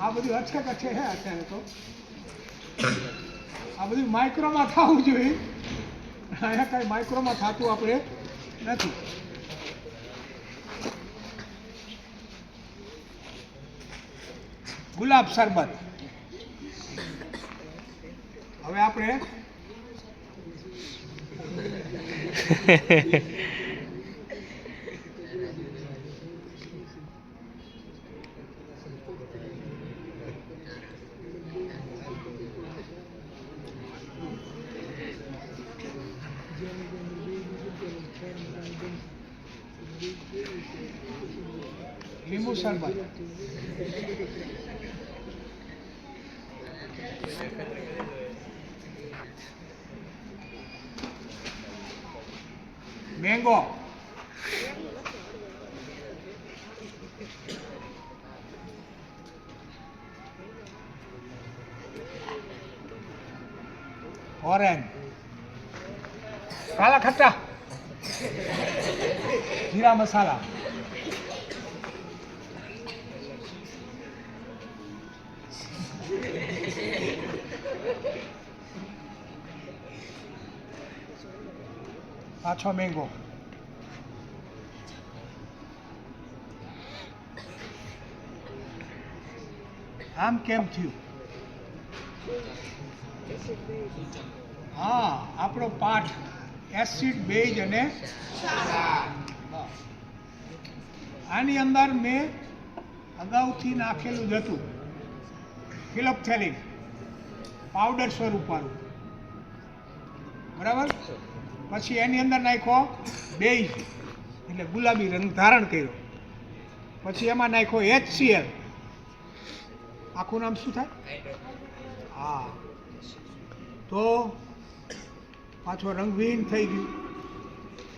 આ બધું અછે કચ્છે છે અત્યારે તો? આ બધું માઇક્રોમાં થવું જોઈએ. અહીંયા કાંઈ માઇક્રોમાં થતું આપણે નથી. ગુલાબ શરબત. હવે આપણે Mango. Orange. Kala kata, Jira masalah. પાછો મેંગો આમ કેમ થયું? હા, આપણો પાઠ એસિડ બેઝ અને આની અંદર મેં અગાઉથી નાખેલું જ હતું. ફિલોપથેલિન પાવડર સ્વરૂપવાળું બરાબર? પછી એની અંદર નાખ્યો બેઝ એટલે ગુલાબી રંગ ધારણ કર્યો. પછી એમાં નાખ્યો એચ સીએલ આખું નામ શું થાય? હા. તો પાછો રંગવિહીન થઈ ગયું.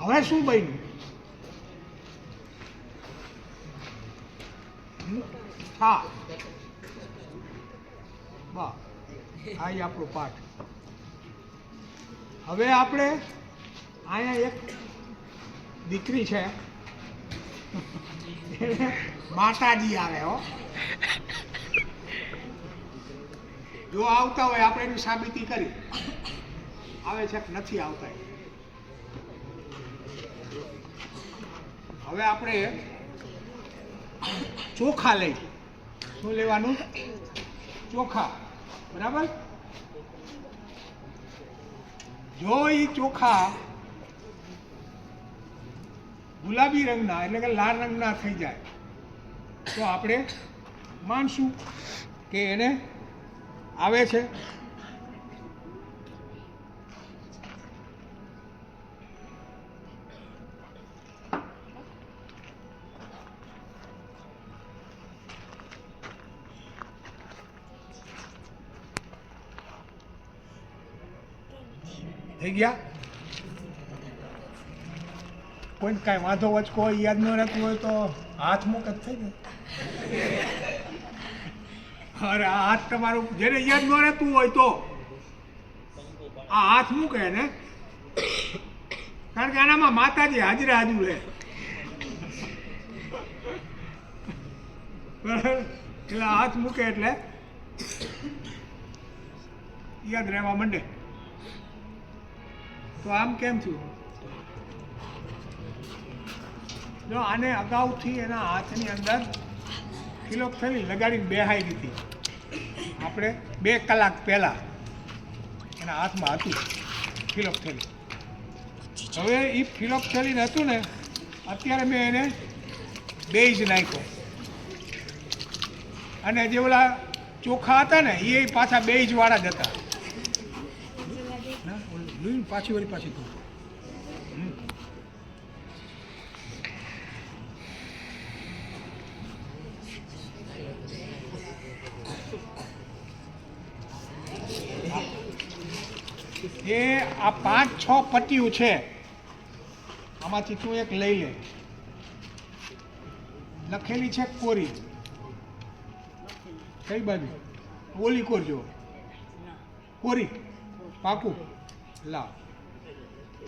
હવે શું બન્યું? હા. બા આ આપણો પાઠ. હવે આપણે અહીંયા એક દીકરી છે. માતાજી આવે હો. જો આવતા હોય, આપણે એની સાબિતી કરી. આવે છે નથી આવતા હવે આપણે ચોખા લઈ. શું લેવાનું? ચોખા. બરાબર? જો એ ચોખા ગુલાબી રંગના, એટલે કે લાલ રંગના થઈ જાય. તો આપણે માનશું કે એને આવે છે. થઈ ગયા? કોઈને કાંઈ વાંધો વચકો યાદ ન રહેતું હોય તો હાથ મૂક જ થઈ જાય. અરે, આ હાથ તમારું જેને યાદ ન રહેતું હોય તો. આ હાથ મૂકે ને કારણ કે આનામાં માતાજી હાજરે હાજર રહે. એટલે હાથ મૂકે એટલે. યાદ રહેવા માંડે. તો આમ કેમ થયું? જો આને અગાઉથી એના હાથની અંદર ફિલોક્થેલી લગાડીને બેહાઈ દીધી. આપણે બે કલાક પહેલાં એના હાથમાં હતું ફિલોક્થેલી હવે એ ફિલોક્થેલિન હતું ને અત્યારે મેં એને બેજ નાખ્યો. અને જે ઓલા ચોખા હતા ને એ પાછા બેજ વાળા જ હતા. પાછી વળી પાછી એ આ પાંચ, છ પટ્ટીઓ છે. આમાંથી તું એક લઈ લે. લખેલી છે કોરી. કઈ બાજુ? ઓલી કોરજો કોરી. પાકું. લાવ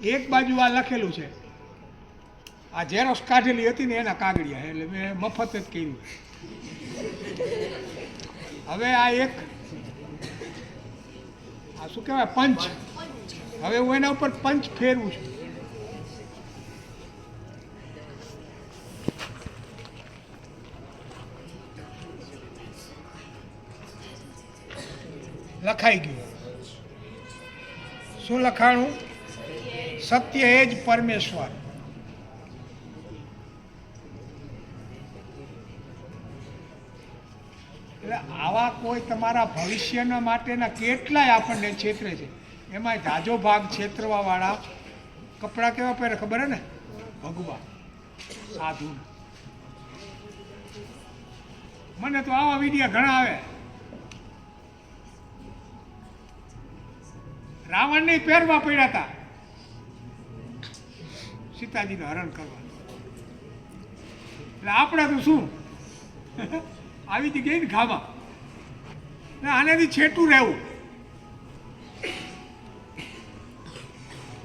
એક બાજુ આ લખેલું છે. આ ઝેરોસ કાઢેલી હતી ને એના કાગળિયા એટલે મેં મફત જ કર્યું. હવે આ એક, આ શું કહેવાય, પંચ. હવે હું એના ઉપર પંચ ફેરવું છું. લખાઈ ગયું. શું લખાણું? સત્ય એ જ પરમેશ્વર. એટલે આવા કોઈ તમારા ભવિષ્યના માટેના કેટલાય આપણને છેતરે છે. એમાં જાજો ભાગ છેતરવા વાળા કપડાં કેવા પહેરે ખબર હે ને? ભગવા સાધુ. મને તો આવા વિડીયા ઘણા આવે. રાવણને પહેરવા પડ્યા હતા સીતાજીનું હરણ કરવા એટલે આપણે તો શું? આવી જગ્યાએ ને ખાવા. આને આનેથી છેટું રહેવું.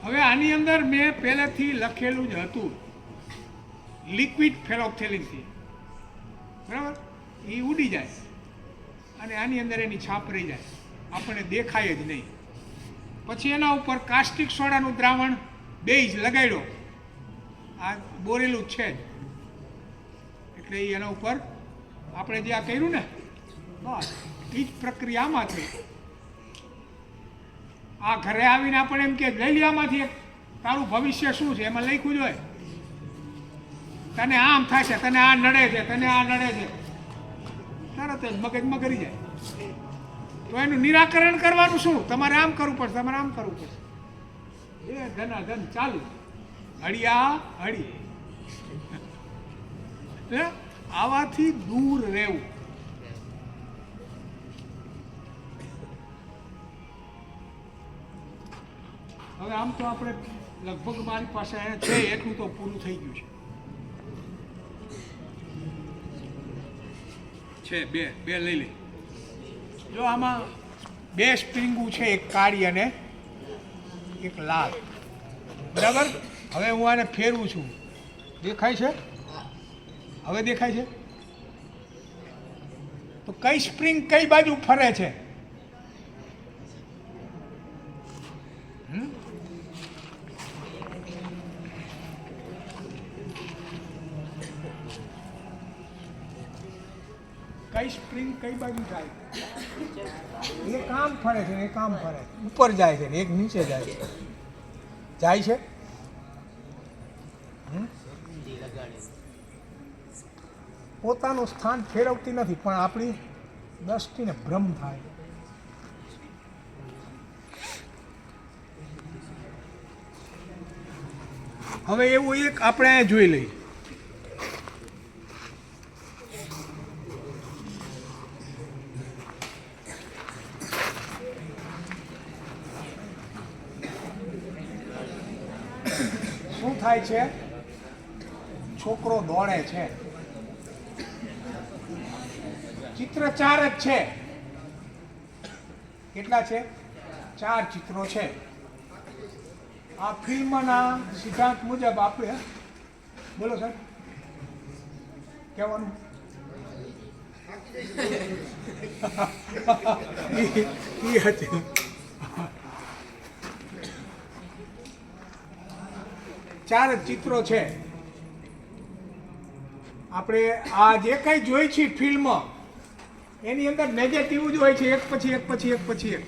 હવે આની અંદર મેં પહેલેથી લખેલું જ હતું. લિક્વિડ ફેરોક્થેલિનથી બરાબર? એ ઉડી જાય. અને આની અંદર એની છાપ રહી જાય. આપણને દેખાય જ નહીં. પછી એના ઉપર કાસ્ટિક સોડાનું દ્રાવણ બે જ લગાડ્યો. આ બોરેલું જ છે એટલે એના ઉપર આપણે જે આ કર્યું ને, બસ, એ જ પ્રક્રિયામાં થઈ આ ઘરે આવીને આપણે એમ કે લઈ લે આમાંથી એક. તારું ભવિષ્ય શું છે? એમાં લખ્યું જ હોય. તને આમ થશે, તને આ નડે છે, તને આ નડે છે. તરત જ મગજમાં કરી જાય. તો એનું નિરાકરણ કરવાનું શું? તમારે આમ કરવું પડશે, તમારે આમ કરવું પડશે. એ ધના ધન ચાલુ. હળિયા હળી? આવાથી દૂર રહેવું. હવે આમ તો આપણે લગભગ મારી પાસે અહીંયા છે, એટલું તો પૂરું થઈ ગયું છે. છે, બે બે લઈ લે. જો આમાં બે સ્પ્રિંગું છે, એક કાળી અને એક લાલ. બરાબર? હવે હું આને ફેરવું છું. દેખાય છે? હવે દેખાય છે? તો કઈ સ્પ્રિંગ કઈ બાજુ ફરે છે? કઈ સ્પ્રિંગ કઈ બાજુ જાય? એ કામ ફરે છે એ કામ ફરે ઉપર જાય છે ને, એક નીચે જાય છે. જાય છે? પોતાનું સ્થાન ફેરવતી નથી, પણ આપણી દ્રષ્ટિને ભ્રમ થાય. હવે એવું એક આપણે જોઈ લઈએ શું થાય છે? છોકરો દોડે છે. ચિત્ર ચાર જ છે. કેટલા છે? ચાર ચિત્રો છે. આ ફિલ્મના સિદ્ધાંત મુજબ આપણે બોલો સર. કહેવાનું? ઈ હતી. ચાર ચિત્રો છે. આપણે આ જે કંઈ જોઈ છે ફિલ્મ એની અંદર નેગેટિવ જ હોય છે એક પછી એક પછી એક પછી એક.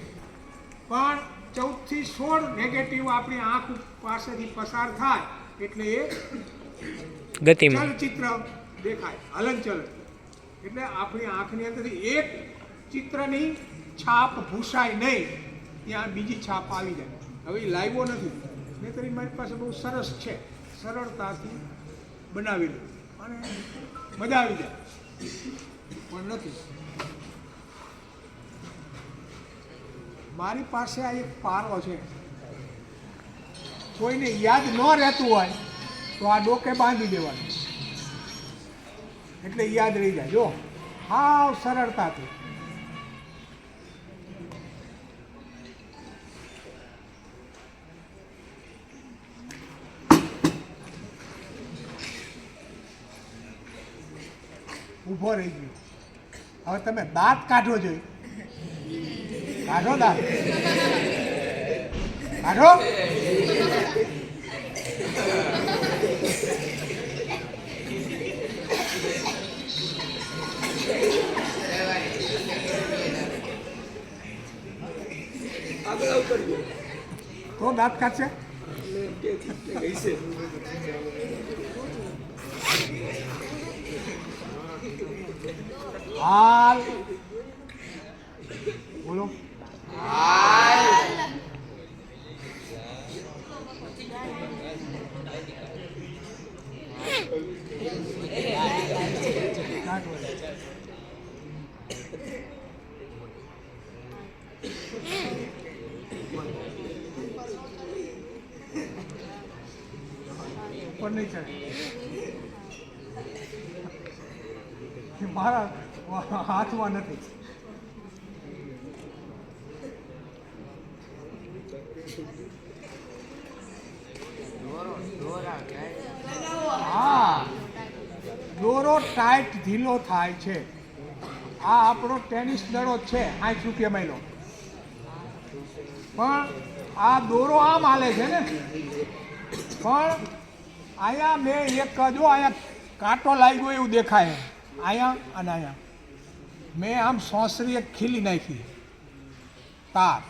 પણ ચૌદથી સોળ નેગેટિવ આપણી આંખ પાસેથી પસાર થાય એટલે એ ગતિમાં. ચલચિત્ર દેખાય હલનચલન. એટલે આપણી આંખની અંદરથી એક ચિત્રની છાપ ભૂસાય નહીં ત્યાં બીજી છાપ આવી જાય. હવે લાવ્યો નથી. નહીંતર ઈ મારી પાસે બહુ સરસ છે. સરળતાથી બનાવી બનાવેલું અને મજા આવી જાય. પણ નથી. મારી પાસે આ એક પારો છે. કોઈને યાદ ન રહેતું હોય, તો આ ડોકે બાંધી દેવાનું. એટલે યાદ રહી જાય. જો, હાવ સરળતાથી. ઊભો રહી ગયો. હવે તમે દાંત કાઢો જોઈ કાઢો દાંત. કાઢો. તો દાંત કાઢશે? હાલ બોલો. ઉપર નહીં ચડે મારા હાથમાં નથી. હા દોરો ટાઈટ ઢીલો થાય છે. આ આપણો ટેનિસ દડો છે સાઠ રૂપિયા મહિનો. પણ આ દોરો આમ હાલે છે ને. પણ અહીંયા મેં એક જો અહીંયા કાંટો લાગ્યો એવું દેખાય. અહીંયા અને અહીંયા. મેં આમ સોંસરી એક ખીલી નાખી. તાર.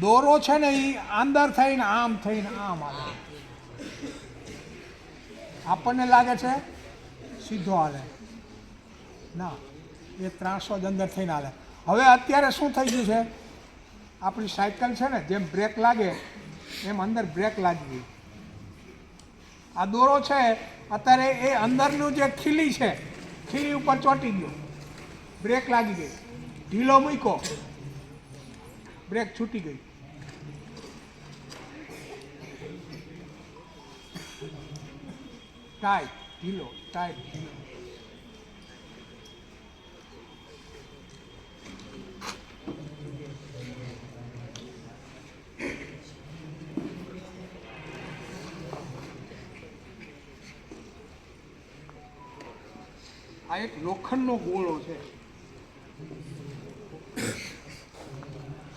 દોરો છે ને એ અંદર થઈને આમ થઈને આમ આવે. આપણને લાગે છે સીધો હાલે. ના, એ ત્રાસો જ અંદર થઈને હાલે. હવે અત્યારે શું થઈ ગયું છે? આપણી સાયકલ છે ને, જેમ બ્રેક લાગે, એમ અંદર બ્રેક લાગી ગઈ. આ દોરો છે, અત્યારે એ અંદરનું જે ખીલી છે, ખીલી ઉપર ચોંટી ગયો. બ્રેક લાગી ગઈ. ઢીલો મૂક્યો બ્રેક છૂટી ગઈ. ટાઈટ ઢીલો ટાઈટ ઢીલો. આ એક લોખંડનો ગોળો છે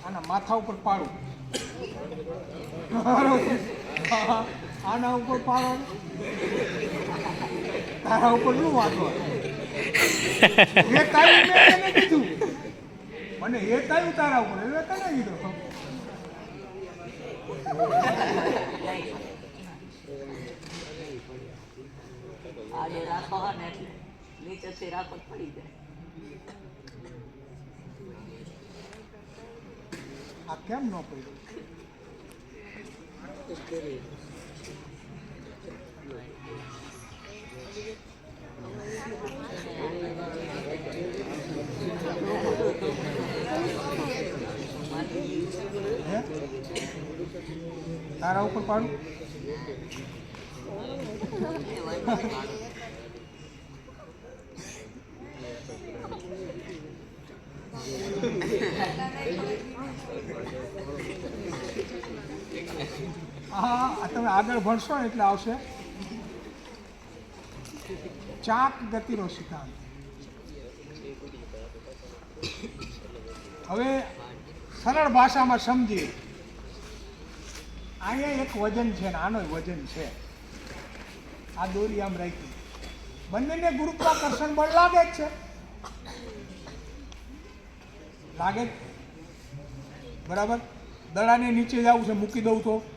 આના માથા ઉપર પાડું. આના ઉપર પાડો તારા ઉપર શું વાંધો? મને એ તારું તારા ઉપર. એ તને કીધો. આજે રાખો ને એટલે નીચેથી રાખો પડી જાય. આ કેમ ન પડ્યું તારા ઉપર પાડું આ તમે આગળ ભણશો એટલે આવશે. ચાક ગતિનો સિદ્ધાંત. હવે સરળ ભાષામાં સમજીએ. અહીંયા એક વજન છે ને આનો વજન છે. આ દોરી આમ રાખી. બંનેને ગુરુત્વાકર્ષણ બળ લાગે જ છે. લાગે? બરાબર? દડાને નીચે જવું છે, મૂકી દઉં તો.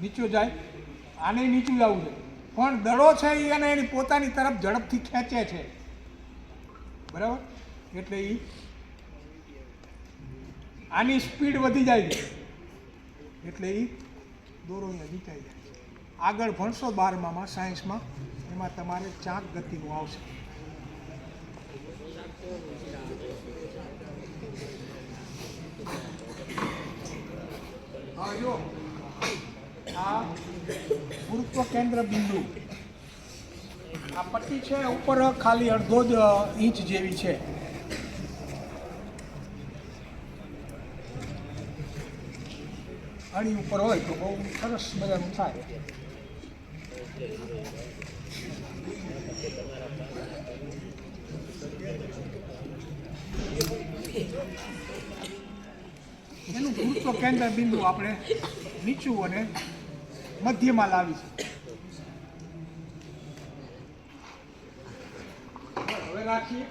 નીચે જાય, આને નીચું જવું છે. પણ દડો છે એ એને એની પોતાની તરફ ઝડપથી ખેંચે છે. બરાબર? એટલે એ આની સ્પીડ વધી જાય છે. એટલે એ દોરો નીચાઈ જાય આગળ ભણશો બારમામાં, સાયન્સમાં, એમાં તમારે ચાક ગતિનું આવશે. હા, જો. આ ગુરુત્વ કેન્દ્ર બિંદુ. આ પટ્ટી છે ઉપર ખાલી અડધો જ ઇંચ જેવી છે. અણી ઉપર હોય તો બહુ સરસ મજાનું થાય. એનું ગુરુત્વ કેન્દ્ર બિંદુ આપણે નીચું અને મધ્યમાં લાવી છે. હવે રાખીએ.